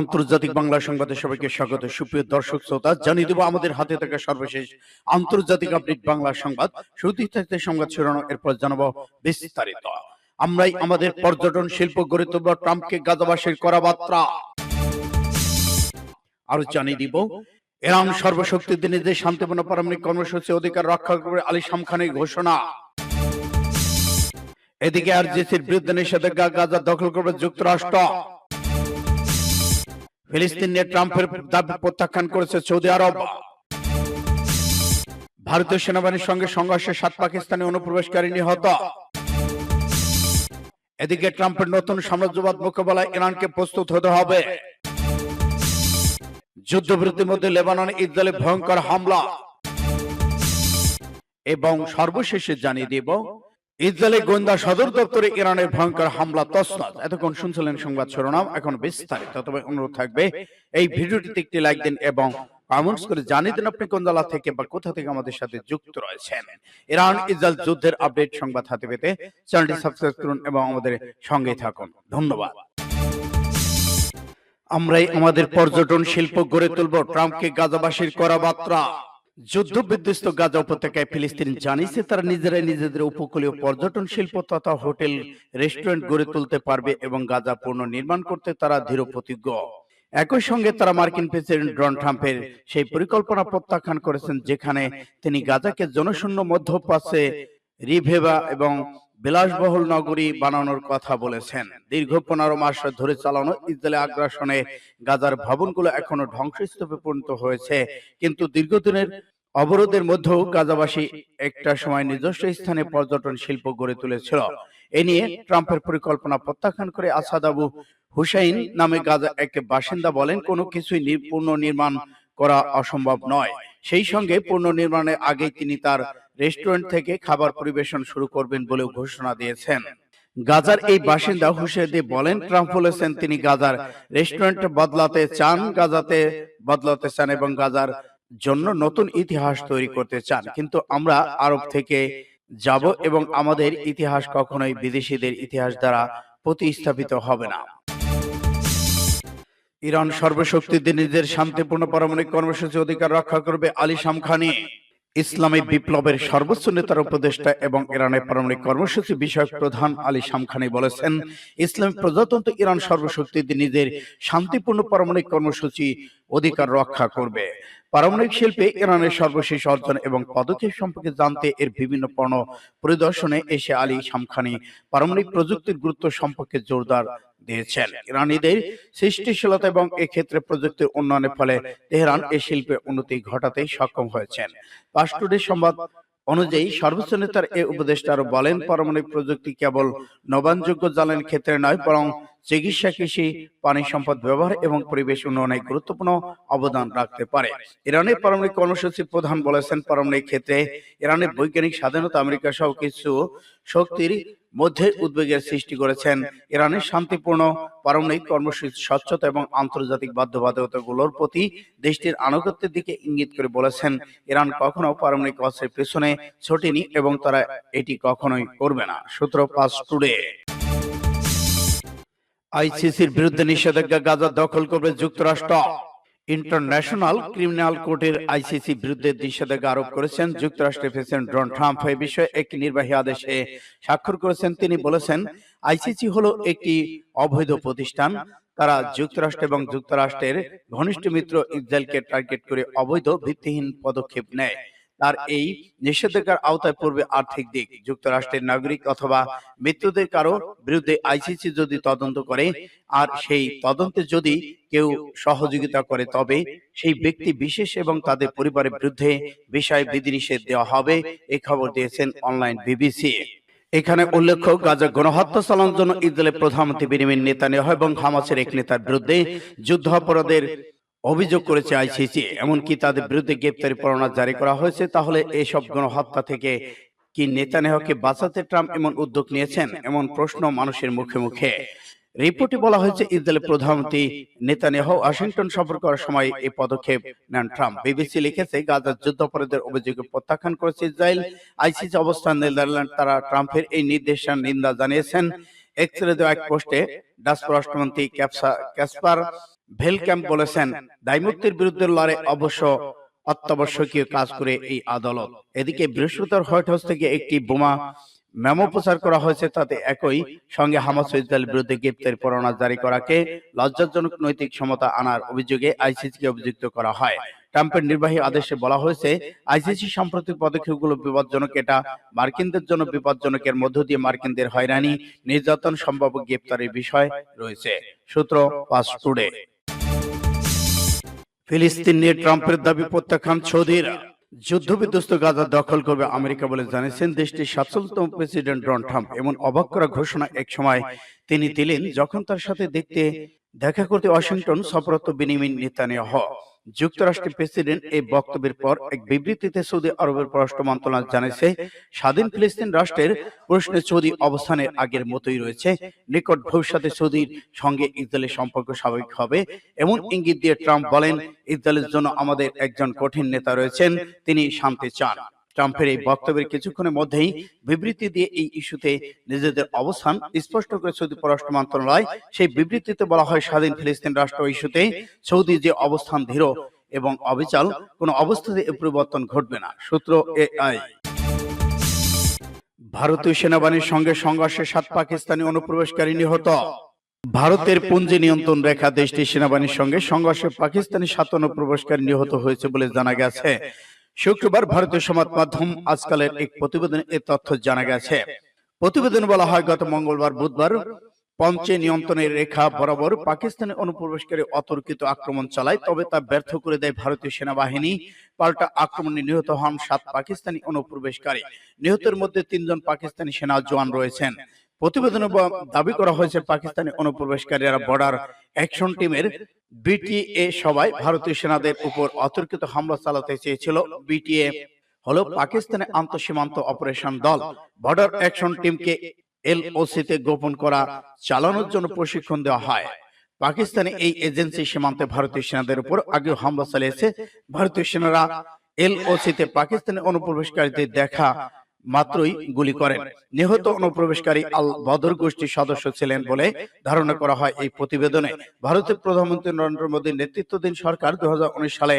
আন্তর্জাতিক বাংলা সংবাদে সবাইকে স্বাগত। সুপ্রিয় দর্শক শ্রোতা, জানিয়ে দেব আমাদের হাতে থাকা সর্বশেষ আন্তর্জাতিক আপডেট বাংলা সংবাদ। শুরুতেই থাকতে সংবাদ শিরোনাম, এরপর জানাব বিস্তারিত। আমরাই আমাদের পর্যটন শিল্প গড়ে তুলব ট্রাম্পকে গাজাবাসীর করা বার্তা। আরও জানিয়ে দিব, ইরান সর্বশক্তি দিনে যে শান্তিপূর্ণ পারমাণবিক কর্মসূচি অধিকার রক্ষা করবে আলী শাম খানের ঘোষণা। এদিকে আর আরজিসির বিরুদ্ধে নিষেধাজ্ঞা গাজা দখল করবে যুক্তরাষ্ট্র। ফিলিস্তিন নিয়ে ট্রাম্পের দাবি প্রত্যাখ্যান করেছে সৌদি আরব। ভারতীয় সেনাবাহিনীর সঙ্গে সংঘর্ষে সাত পাকিস্তানি অনুপ্রবেশকারী নিহত। এদিকে ট্রাম্পের নতুন সাম্রাজ্যবাদ মোকাবেলায় ইরানকে প্রস্তুত হতে হবে। যুদ্ধবিরতির মধ্যে লেবাননে ইসরায়েলে ভয়ঙ্কর হামলা। এবং সর্বশেষে জানিয়ে দেব ইসরায়েলের গোয়েন্দা সদর দপ্তরে ইরানের ভয়ঙ্কর হামলা তসনাদ এতক্ষণ শুনছিলেন সংবাদ শিরোনাম এখন বিস্তারিত। তবে অনুরোধ থাকবে এই ভিডিওটিতে একটি লাইক দিন এবং কমেন্টস করে জানিয়ে দিন আপনি কোন জেলা থেকে বা কোথা থেকে আমাদের সাথে যুক্ত রয়েছেন। ইরান ইসরায়েল যুদ্ধের আপডেট সংবাদ হাতে পেতে চ্যানেলটি সাবস্ক্রাইব করুন এবং আমাদের সঙ্গে থাকুন। ধন্যবাদ। আমরাই আমাদের পর্যটন শিল্প গড়ে তুলব ট্রাম্পকে গাজাবাসীর করা বার্তা। যুদ্ধ বিধ্বস্ত গাজা উপত্যকায় ফিলিস্তিন জানিয়েছে তারা নিজেরাই নিজেদের উপকূলীয় পর্যটন শিল্প তথা হোটেল, রেস্টুরেন্ট গড়ে তুলতে পারবে এবং গাজা পুনর্নির্মাণ করতে তারা দৃঢ় প্রতিজ্ঞ। একই সঙ্গে তারা মার্কিন প্রেসিডেন্ট ডোনাল্ড ট্রাম্পের সেই পরিকল্পনা প্রত্যাখ্যান করেছেন, যেখানে তিনি গাজাকে জনশূন্য মধ্যপ্রাচ্যে রিভেবা এবং বিলাসবহুল নগরী বানানোর কথা বলেছেন। দীর্ঘ পনেরো মাস ধরে চালানো ইসরায়েলি আগ্রাসনে গাজার ভবনগুলো এখনও ধ্বংসস্তূপে পরিণত হয়েছে। কিন্তু দীর্ঘদিনের অবরোধের মধ্যেও গাজাবাসী একটা সময় নিজস্ব স্থানে পর্যটন শিল্প গড়ে তুলেছিল। এ নিয়ে ট্রাম্পের পরিকল্পনা প্রত্যাখ্যান করে আসাদ আবু হুসাইন নামে গাজা এক বাসিন্দা বলেন, কোনো কিছুই পুনর্নির্মাণ করা অসম্ভব নয়। সেই সঙ্গে পুনর্নির্মাণের আগেই তিনি তার রেস্টুরেন্ট থেকে খাবার পরিবেশন শুরু করবেন বলেও ঘোষণা দিয়েছেন। গাজার এই বাসিন্দা হুসেদি বলেন ট্রাম্প বলেছেন তিনি গাজার রেস্টুরেন্ট বদলাতে চান গাজাতে বদলাতে চান এবং গাজার জন্য নতুন ইতিহাস তৈরি করতে চান। কিন্তু আমরা আরব থেকে যাব এবং আমাদের ইতিহাস কখনোই বিদেশিদের ইতিহাস দ্বারা প্রতিস্থাপিত হবে না। ইরান সর্বশক্তি দিয়ে নিজের শান্তিপূর্ণ পারমাণবিক কর্মসূচি অধিকার রক্ষা করবে আলী শাম খানি ইসলামী বিপ্লবের সর্বোচ্চ নেতার উপদেষ্টা এবং ইরানের পারমাণবিক কর্মসূচি বিষয়ক প্রধান আলী শামখানি বলেছেন ইসলামী প্রজাতন্ত্র ইরান সর্বশক্তি নিজের শান্তিপূর্ণ পারমাণবিক কর্মসূচি অধিকার রক্ষা করবে। পারমাণবিক শিল্পে ইরানের সর্বশেষ অর্জন এবং পদক্ষেপ সম্পর্কে জানতে এর বিভিন্ন পণ্য পরিদর্শনে এসে আলী শামখানি পারমাণবিক প্রযুক্তির গুরুত্ব সম্পর্কে জোরদার দিয়েছেন। ইরানিদের সৃষ্টিশীলতা এবং এক্ষেত্রে প্রযুক্তির উন্নয়নের ফলে তেহরান এ শিল্পে উন্নতি ঘটাতে সক্ষম হয়েছেন। পাস্টুডের টুডে সংবাদ অনুযায়ী সর্বোচ্চ নেতার এ উপদেষ্টা আরও বলেন পারমাণবিক প্রযুক্তি কেবল নবানযোগ্য জ্বালানির ক্ষেত্রে নয় বরং চিকিৎসা কৃষি, পানি সম্পদ ব্যবহার এবং পরিবেশ উন্নয়নে গুরুত্বপূর্ণ অবদান রাখতে পারে। ইরানের পারমাণবিক কর্মসূচি প্রধান বলেছেন, পারমাণবিক ক্ষেত্রে ইরানের বৈজ্ঞানিক স্বাধীনতা আমেরিকা সহ কিছু শক্তির মধ্যে উদ্বেগের সৃষ্টি করেছেন। ইরানের শান্তিপূর্ণ পারমাণবিক কর্মসূচি, স্বচ্ছতা এবং আন্তর্জাতিক বাধ্যবাধকতাগুলোর প্রতি দেশটির আনুগত্যের দিকে ইঙ্গিত করে বলেছেন, ইরান কখনো পারমাণবিক অস্ত্রের পেছনে ছোটেনি এবং তারা এটি কখনোই করবে না। সূত্র পাঁচ টুডে। আইসিসির বিরুদ্ধে নিষেধাজ্ঞা গাজা দখল করবে যুক্তরাষ্ট্র। ইন্টারন্যাশনাল ক্রিমিনাল কোর্টের আইসিসি বিরুদ্ধে নিষেধাজ্ঞা আরোপ করেছেন যুক্তরাষ্ট্রের প্রেসিডেন্ট ডোনাল্ড ট্রাম্প। এই বিষয়ে একটি নির্বাহী আদেশে স্বাক্ষর করেছেন। তিনি বলেছেন আইসিসি হলো একটি অবৈধ প্রতিষ্ঠান। তারা যুক্তরাষ্ট্র এবং যুক্তরাষ্ট্রের ঘনিষ্ঠ মিত্র ইসরায়েলকে টার্গেট করে অবৈধ ভিত্তিহীন পদক্ষেপ নেয়। তার এই নিষেধাজ্ঞার আওতায় পড়বে আর্থিক দিক যুক্তরাষ্ট্রের নাগরিক অথবা মৃত্যুদের কারও বিরুদ্ধে আইসিসি যদি তদন্ত করে আর সেই তদন্তে যদি কেউ সহযোগিতা করে তবে সেই ব্যক্তি বিশেষ এবং তাদের পরিবারের বিরুদ্ধে বিষয় বিধিনিষেধ দেওয়া হবে এই খবর দিয়েছেন অনলাইন বিবিসি। এখানে উল্লেখ্য গাজা গণহত্যা চালানোর জন্য ইসরায়েলের প্রধানমন্ত্রী বেনিমিন নেতানিয়াহু এবং হামাসের এক নেতার বিরুদ্ধে যুদ্ধাপরাধের অভিযোগ করেছে আইসিসি, এমনকি তাদের বিরুদ্ধে গ্রেপ্তারি পরোয়ানা জারি করা হয়েছে, তাহলে এসব গণহত্যা থেকে কি নেতানিয়াহুকে বাঁচাতে ট্রাম্প এমন উদ্যোগ নিয়েছেন? এমন প্রশ্ন মানুষের মুখে মুখে। রিপোর্টে বলা হয়েছে, ইসরায়েলের প্রধানমন্ত্রী নেতানিয়াহু ওয়াশিংটন সফর করার সময় এই পদক্ষেপ নেন ট্রাম্প। বিবিসি লিখেছে গাজার যুদ্ধাপরাধের অভিযোগে প্রত্যাখ্যান করেছে ইসরায়েল। আইসিসি অবস্থান নেদারল্যান্ড, তারা ট্রাম্পের এই নির্দেশের নিন্দা জানিয়েছেন। এক্সরে দেওয়া এক পোস্টে ডাচ পররাষ্ট্রমন্ত্রী ক্যাপসা ক্যাসপার ভেল ক্যাম্প বলেছেন দায়মুক্তির বিরুদ্ধে লড়াই অবশ্য অত্যাবশ্যকীয় কাজ করে এই আদালত। এদিকে বৃহস্পতিবার হোয়াইট হাউস থেকে একটি বোমা মেমো প্রচার করা হয়েছে তাতে একই সঙ্গে হামাস ইসরায়েলের বিরুদ্ধে গ্রেপ্তারি পরোয়ানা জারি করাকে লজ্জাজনক নৈতিক সমতা আনার অভিযোগে আইসিসিকে অভিযুক্ত করা হয়। ট্রাম্পের নির্বাহী আদেশে বলা হয়েছে আইসিসি সাম্প্রতিক পদক্ষেপগুলো বিপজ্জনক। এটা মার্কিনদের জন্য বিপজ্জনকের মধ্য দিয়ে মার্কিনদের হয়রানি নির্যাতন সম্ভাব্য গ্রেপ্তারের বিষয়। রয়েছে সূত্র পাস টুডে ফিলিস্তিন নিয়ে ট্রাম্পের দাবি প্রত্যাখ্যান সৌদিরা। যুদ্ধ বিধ্বস্ত গাজা দখল করবে আমেরিকা বলে জানিয়েছেন দেশটির সাতচল্লিশতম প্রেসিডেন্ট ডোনাল্ড ট্রাম্প। এমন অবাক করা ঘোষণা এক সময় তিনি দিলেন যখন তার সাথে দেখতে দেখা করতে ওয়াশিংটন সফরত বিনিমিন নেতানিয়াহ। যুক্তরাষ্ট্রের প্রেসিডেন্ট এই বক্তব্যের পর এক বিবৃতিতে সৌদি আরবের পররাষ্ট্র মন্ত্রণালয় জানিয়েছে, স্বাধীন ফিলিস্তিন রাষ্ট্রের প্রশ্নে সৌদি অবস্থানের আগের মতোই রয়েছে, নিকট ভবিষ্যতে সৌদির সঙ্গে ইসরায়েলের সম্পর্ক স্বাভাবিক হবে। এমন ইঙ্গিত দিয়ে ট্রাম্প বলেন, ইসরায়েলের জন্য আমাদের একজন কঠিন নেতা রয়েছেন, তিনি শান্তি চান। ট্রাম্পের এই বক্তব্যের কিছুক্ষণের মধ্যেই বিবৃতি দিয়ে এই ইস্যুতে নিজেদের অবস্থান স্পষ্ট করে সৌদি পররাষ্ট্র মন্ত্রণালয় সেই বিবৃতিতে বলা হয় স্বাধীন ফিলিস্তিন রাষ্ট্র ইস্যুতে সৌদি যে অবস্থান দৃঢ় এবং অবিচাল কোনো অবস্থাতে পরিবর্তন ঘটবে না। সূত্র এআই ভারতীয় সেনাবাহিনীর সঙ্গে সংঘর্ষে সাত পাকিস্তানি অনুপ্রবেশকারী নিহত। ভারতের পুঞ্জি নিয়ন্ত্রণ রেখা দেশটির সেনাবাহিনীর সঙ্গে সংঘর্ষে পাকিস্তানি সাত অনুপ্রবেশকারী নিহত হয়েছে বলে জানা গেছে। শুক্রবার ভারতীয় সংবাদ মাধ্যম আজকালের এক প্রতিবেদনে এ তথ্য জানা গেছে। প্রতিবেদনে বলা হয়, গত মঙ্গলবার বুধবার পঞ্চে নিয়ন্ত্রণের রেখা বরাবর পাকিস্তানি অনুপ্রবেশকারী অতর্কিত আক্রমণ চালায়, তবে তা ব্যর্থ করে দেয় ভারতীয় সেনাবাহিনী। পাল্টা আক্রমণে নিহত হন সাত পাকিস্তানি অনুপ্রবেশকারী। নিহতের মধ্যে তিনজন পাকিস্তানি সেনা জওয়ান রয়েছেন। প্রতিবেদনে দাবি করা হয়েছে পাকিস্তানি অনুপ্রবেশকারীরা বর্ডার অ্যাকশন টিমের বিটিএ সবাই ভারতীয় সেনাদের উপর অতর্কিত হামলা চালাতে চেয়েছিল। বিটিএ হলো পাকিস্তানের আন্তঃসীমান্ত অপারেশন দল। বর্ডার অ্যাকশন টিমকে এলওসিতে গোপন করা চালানোর জন্য প্রশিক্ষণ দেওয়া হয়। পাকিস্তানে এই এজেন্সি সীমান্তে ভারতীয় সেনাদের উপর আগেও হামলা চালিয়েছে। ভারতীয় সেনারা এলওসিতে পাকিস্তানের অনুপ্রবেশকারীদের দেখা মাত্রই গুলি করেন। নিহত অনুপ্রবেশকারী আল বদর গোষ্ঠীর সদস্য ছিলেন বলে ধারণা করা হয় এই প্রতিবেদনে। ভারতের প্রধানমন্ত্রী নরেন্দ্র মোদীর নেতৃত্বাধীন সরকার দু সালে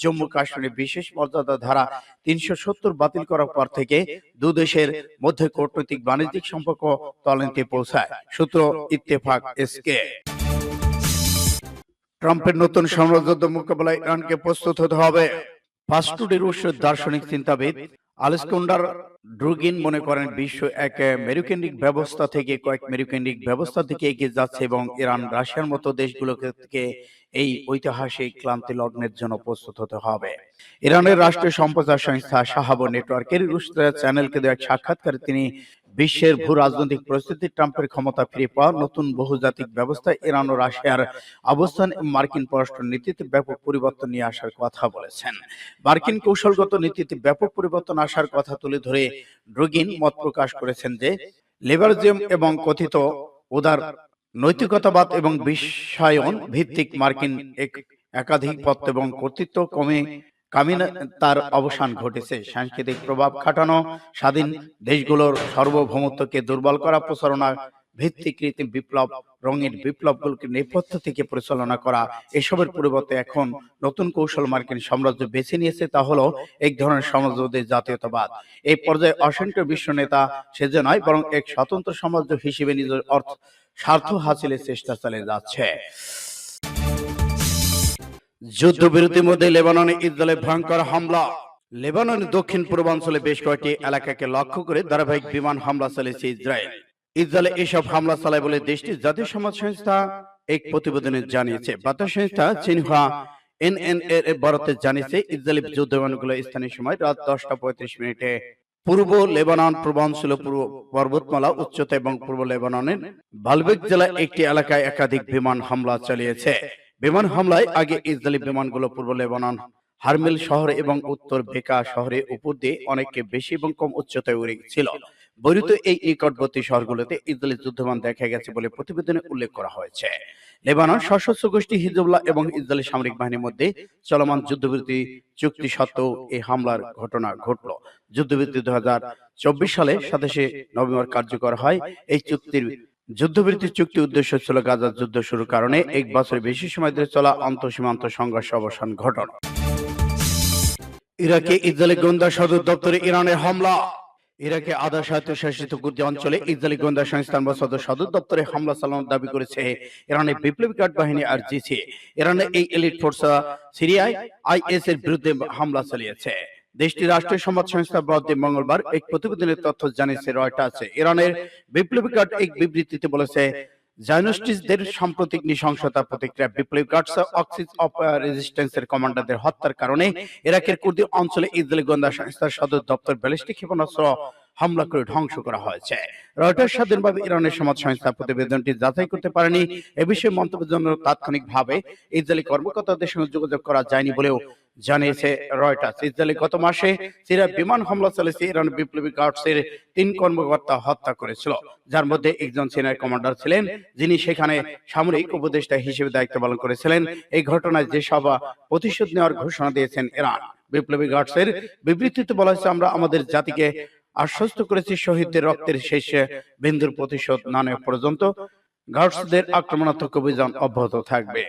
জম্মু কাশ্মীরে বিশেষ মর্যাদা ধারা তিনশো সত্তর বাতিল করার পর থেকে দু দেশের মধ্যে কূটনৈতিক বাণিজ্যিক সম্পর্ক তলানিতে পৌঁছায়। সূত্র ইত্তেফাক এসকে ট্রাম্পের নতুন সাম্রাজ্য মোকাবেলায় ইরানকে প্রস্তুত হতে হবে। ফাস্টুডের উৎস দার্শনিক চিন্তাবিদ আলেসকন্ডার ড্রুগিন মনে করেন বিশ্ব এক মেরুকেন্দ্রিক ব্যবস্থা থেকে কয়েক মেরুকেন্দ্রিক ব্যবস্থা থেকে এগিয়ে যাচ্ছে এবং ইরান, রাশিয়ার মতো দেশগুলো থেকে এই ঐতিহাসিক ক্লান্তি লগ্নের জন্য প্রস্তুত হতে হবে। ইরানের রাষ্ট্রীয় সম্প্রচার সংস্থা সাহাব নেটওয়ার্কের চ্যানেলকে দেওয়া এক সাক্ষাৎকারে তিনি বিশ্বের ভূ রাজনৈতিক পরিস্থিতি ট্রাম্পের ক্ষমতা ফিরে পাওয়া নতুন বহুজাতিক ব্যবস্থা ইরান ও রাশিয়ার অবস্থান মার্কিন পররাষ্ট্র নীতিতে ব্যাপক পরিবর্তন নিয়ে আসার কথা বলেছেন। মার্কিন কৌশলগত নীতিতে ব্যাপক পরিবর্তন আসার কথা তুলে ধরে ড্রুগিন মত প্রকাশ করেছেন যে লিবারজিয়াম এবং কথিত উদার নৈতিকতাবাদ এবং বিশ্বায়ন ভিত্তিক মার্কিন এক- একাধিক একাধিপত্য এবং কর্তৃত্ব কমে কামিনা তার অবসান ঘটেছে। সাংস্কৃতিক প্রভাব খাটানো স্বাধীন দেশগুলোর সার্বভৌমত্বকে দুর্বল করা প্রচারণা ভিত্তিক কৃত্রিম বিপ্লব রঙের বিপ্লবগুলোকে নেপথ্য থেকে পরিচালনা করা এসবের পরিবর্তে এখন নতুন কৌশল মার্কিন সাম্রাজ্য বেছে নিয়েছে তা হলো এক ধরনের সমাজবাদী জাতীয়তাবাদ। এই পর্যায়ে অসংখ্য বিশ্ব নেতা সেজে নয় বরং এক স্বতন্ত্র সমাজ হিসেবে নিজের অর্থ স্বার্থ হাসিলের চেষ্টা চালিয়ে যাচ্ছে। যুদ্ধবিরতির মধ্যে লেবাননে ইসরায়েলের ভয়ঙ্কর হামলা। লেবাননের দক্ষিণ পূর্বাঞ্চলে বেশ কয়েকটি এলাকাকে লক্ষ্য করে ধারাবাহিক বিমান হামলা চালিয়েছে ইসরায়েল। ইসরায়েলে এসব হামলা চালায় বলে দেশটির জাতীয় সমাজ সংস্থা এক প্রতিবেদনে জানিয়েছে। বার্তা সংস্থা চিনহা এনএনএ এর বরাতে জানিয়েছে ইসরায়েলি যুদ্ধ বিমানগুলো স্থানীয় সময় রাত দশটা পঁয়ত্রিশ মিনিটে পূর্ব লেবানন পূর্বাঞ্চল পূর্ব পর্বতমালা উচ্চতা এবং পূর্ব লেবাননের বালবেক জেলায় একটি এলাকায় একাধিক বিমান হামলা চালিয়েছে। বিমান হামলায় আগে ইসরায়েলি বিমানগুলো পূর্ব লেবানন হারমেল শহরে এবং উত্তর বেকা শহরে উপর দিয়ে অনেককে বেশি এবং কম উচ্চতায় উড়ে ছিল। বৈরুত এই নিকটবর্তী শহরগুলোতে ইসরায়েলি যুদ্ধমান দেখা গেছে বলে প্রতিবেদনে উল্লেখ করা হয়েছে। লেবানন সশস্ত্র গোষ্ঠী হিজবুল্লাহ এবং ইসরায়েলি সামরিক বাহিনীর মধ্যে চলমান যুদ্ধবিরতি চুক্তি সত্ত্বেও এই হামলার ঘটনা ঘটল। যুদ্ধবিরতি দু হাজার চব্বিশ সালে সাতাশে নভেম্বর কার্যকর হয়। এই চুক্তির যুদ্ধবিরতি চুক্তি উদ্দেশ্য ছিল গাজার যুদ্ধ শুরুর কারণে এক বছরের বেশি সময় ধরে চলা আন্তঃসীমান্ত সংঘর্ষ অবসান ঘটনা। ইরাকে ইসরায়েলি গোয়েন্দা সদর দপ্তরে ইরানের হামলা। ইরাকে আধা স্বায়ত্তশাসিত কুর্দি অঞ্চলে ইসরায়েলি গোয়েন্দা সংস্থান বা সদর সদর দপ্তরে হামলা চালানোর দাবি করেছে ইরানের বিপ্লবী গার্ড বাহিনী আর জিসি ইরানের এই এলিট ফোর্স সিরিয়ায় আইএস এর বিরুদ্ধে হামলা চালিয়েছে। দেশটির রাষ্ট্রীয় সংবাদ সংস্থা বরাদ্দে মঙ্গলবার এক প্রতিবেদনের তথ্য জানিয়েছে রয়টার্স। ইরানের বিপ্লবী গার্ড এক বিবৃতিতে বলেছে জায়নস্টিসদের সাম্প্রতিক নৃশংসতা প্রতিক্রিয়া বিপ্লবী গার্ডস অক্সিস অফ রেজিস্ট্যান্সের কমান্ডারদের হত্যার কারণে ইরাকের কুর্দি অঞ্চলে ইসরায়েলি গোয়েন্দা সংস্থার সদর দপ্তর ব্যালিস্টিক ক্ষেপণাস্ত্র হামলা করে ধ্বংস করা হয়েছে। রয়টার্স স্বাধীনভাবে ইরানের সমাজ সংস্থা প্রতিবেদনটি যাচাই করতে পারেনি। এ বিষয়ে মন্তব্যের জন্য তাৎক্ষণিকভাবে ইসরায়েলি কর্মকর্তাদের সঙ্গে যোগাযোগ করা যায়নি বলেও জানিয়েছে রয়টার্স ইসরায়েলি গত মাসে সিরিয়া বিমান হামলা চালিয়েছে ইরান বিপ্লবী গার্ডসের তিন কর্মকর্তা হত্যা করেছিল, যার মধ্যে একজন সিনিয়র কমান্ডার ছিলেন, যিনি সেখানে সামরিক উপদেষ্টা হিসেবে দায়িত্ব পালন করেছিলেন। এই ঘটনায় যে সভা প্রতিশোধ নেওয়ার ঘোষণা দিয়েছেন ইরান। বিপ্লবী গার্ডসের বিবৃতিতে বলা হয়েছে, আমরা আমাদের জাতিকে আশ্বস্ত করেছি শহীদদের রক্তের শেষ বিন্দুর প্রতিশোধ না নেওয়া পর্যন্ত গার্ডসদের আক্রমণাত্মক অভিযান অব্যাহত থাকবে।